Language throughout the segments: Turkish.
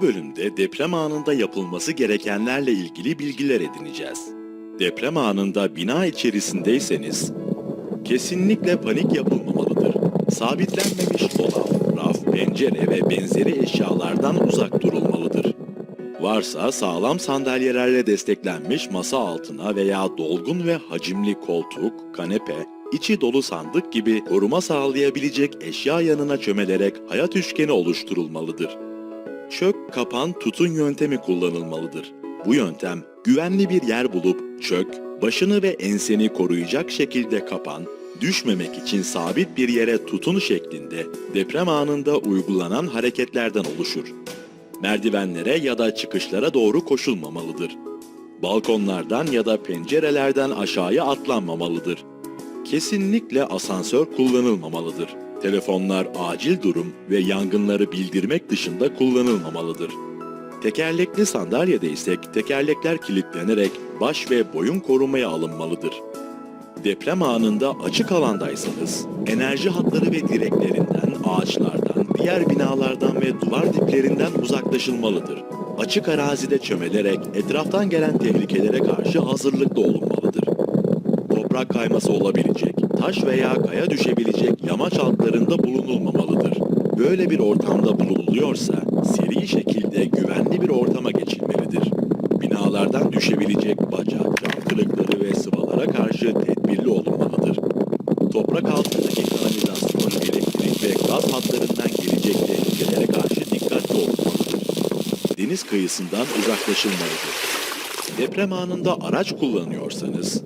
Bu bölümde deprem anında yapılması gerekenlerle ilgili bilgiler edineceğiz. Deprem anında bina içerisindeyseniz kesinlikle panik yapılmamalıdır. Sabitlenmemiş dolap, raf, pencere ve benzeri eşyalardan uzak durulmalıdır. Varsa sağlam sandalyelerle desteklenmiş masa altına veya dolgun ve hacimli koltuk, kanepe, içi dolu sandık gibi koruma sağlayabilecek eşya yanına çömelerek hayat üçgeni oluşturulmalıdır. Çök, kapan, tutun yöntemi kullanılmalıdır. Bu yöntem güvenli bir yer bulup çök, başını ve enseni koruyacak şekilde kapan, düşmemek için sabit bir yere tutun şeklinde deprem anında uygulanan hareketlerden oluşur. Merdivenlere ya da çıkışlara doğru koşulmamalıdır. Balkonlardan ya da pencerelerden aşağıya atlanmamalıdır. Kesinlikle asansör kullanılmamalıdır. Telefonlar acil durum ve yangınları bildirmek dışında kullanılmamalıdır. Tekerlekli sandalyede isek tekerlekler kilitlenerek baş ve boyun korumaya alınmalıdır. Deprem anında açık alandaysanız enerji hatları ve direklerinden, ağaçlardan, diğer binalardan ve duvar diplerinden uzaklaşılmalıdır. Açık arazide çömelerek etraftan gelen tehlikelere karşı hazırlıklı olunmalıdır. Toprak kayması olabilecek, taş veya kaya düşebilecek yamaç altlarında bulunulmamalıdır. Böyle bir ortamda bulunuluyorsa seri şekilde güvenli bir ortama geçilmelidir. Binalardan düşebilecek baca, cam kırıkları ve sıvalara karşı tedbirli olunmalıdır. Toprak altındaki kanalizasyon, elektrik ve gaz hatlarından gelecek tehlikelere karşı dikkatli olunmalıdır. Deniz kıyısından uzaklaşılmalıdır. Deprem anında araç kullanıyorsanız,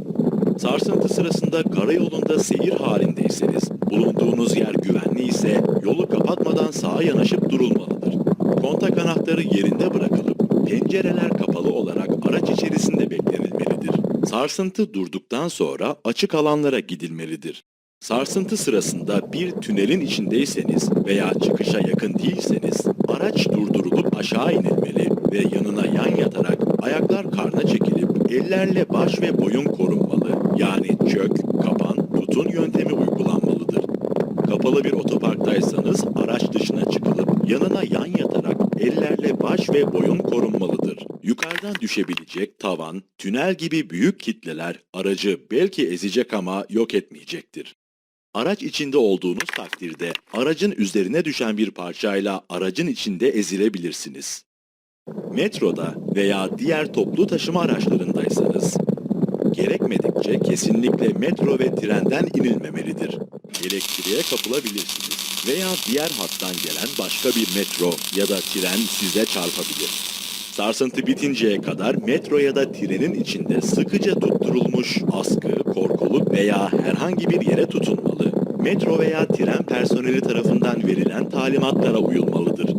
sarsıntı sırasında karayolunda seyir halindeyseniz, bulunduğunuz yer güvenli ise yolu kapatmadan sağa yanaşıp durulmalıdır. Kontak anahtarı yerinde bırakılıp pencereler kapalı olarak araç içerisinde beklenilmelidir. Sarsıntı durduktan sonra açık alanlara gidilmelidir. Sarsıntı sırasında bir tünelin içindeyseniz veya çıkışa yakın değilseniz araç durdurulup aşağı inilmeli ve yanına yan yatarak ayaklar karna çekilip ellerle baş ve boyun korunmalı. Yani çök, kapan, tutun yöntemi uygulanmalıdır. Kapalı bir otoparktaysanız araç dışına çıkılıp yanına yan yatarak ellerle baş ve boyun korunmalıdır. Yukarıdan düşebilecek tavan, tünel gibi büyük kitleler aracı belki ezecek ama yok etmeyecektir. Araç içinde olduğunuz takdirde aracın üzerine düşen bir parçayla aracın içinde ezilebilirsiniz. Metroda veya diğer toplu taşıma araçlarındaysanız gerekmedikçe kesinlikle metro ve trenden inilmemelidir. Elektriğe kapılabilirsiniz veya diğer hattan gelen başka bir metro ya da tren size çarpabilir. Sarsıntı bitinceye kadar metro ya da trenin içinde sıkıca tutturulmuş askı, korkuluk veya herhangi bir yere tutunmalı. Metro veya tren personeli tarafından verilen talimatlara uyulmalıdır.